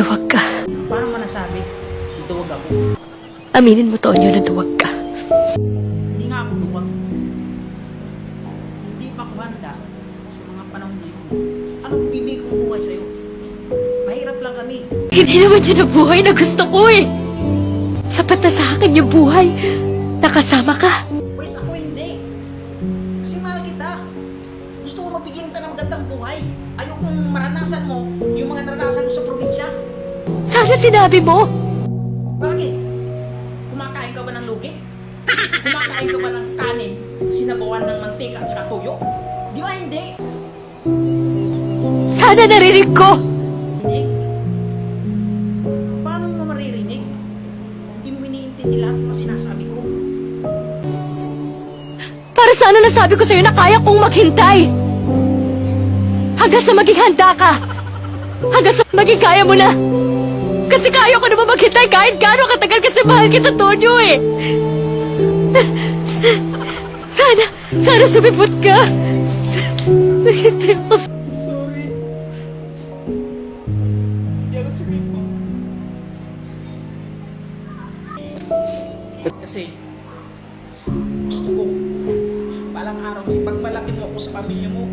Duwag ka. Paano mo nasabi? Duwag ako. Aminin mo, Tonyo, na duwag ka. Hindi nga ako duwag. Hindi pa ako handa sa mga panahon na yun. Anong bibig kong buhay sa'yo? Mahirap lang kami. Hindi naman yun ang buhay na gusto ko eh. Sapat na sa akin yung buhay. Nakasama ka. Pwes ako hindi. Kasi mahal kita. Gusto ko mabigyan kita ng magandang buhay. Ayokong maranasan mo yung mga naranasan ko sa probinsya. Sana sinabi mo. Bakit? Kumakain ka ba ng lugi? Kumakain ka ba ng kanin, sinabawan ng mantika at saka tuyo? Di ba hindi? Sana narinig ko. Rinig? Paano mo maririnig? Hindi mo iniintindi lahat ng sinasabi ko. Para sa ano nasabi ko sa'yo na kaya kong maghintay. Hanggang sa maging handa ka. Hanggang sa maging kaya mo na. Kasi kaya ko naman maghintay kahit gaano katagal kasi mahal kita, Tonyo eh. Sana, sana sumipot ka. Sana, maghintay ako sa... Sorry. Hindi ako sumipo. Kasi, gusto ko, palang araw may pagmalaki mo ako sa pamilya mo.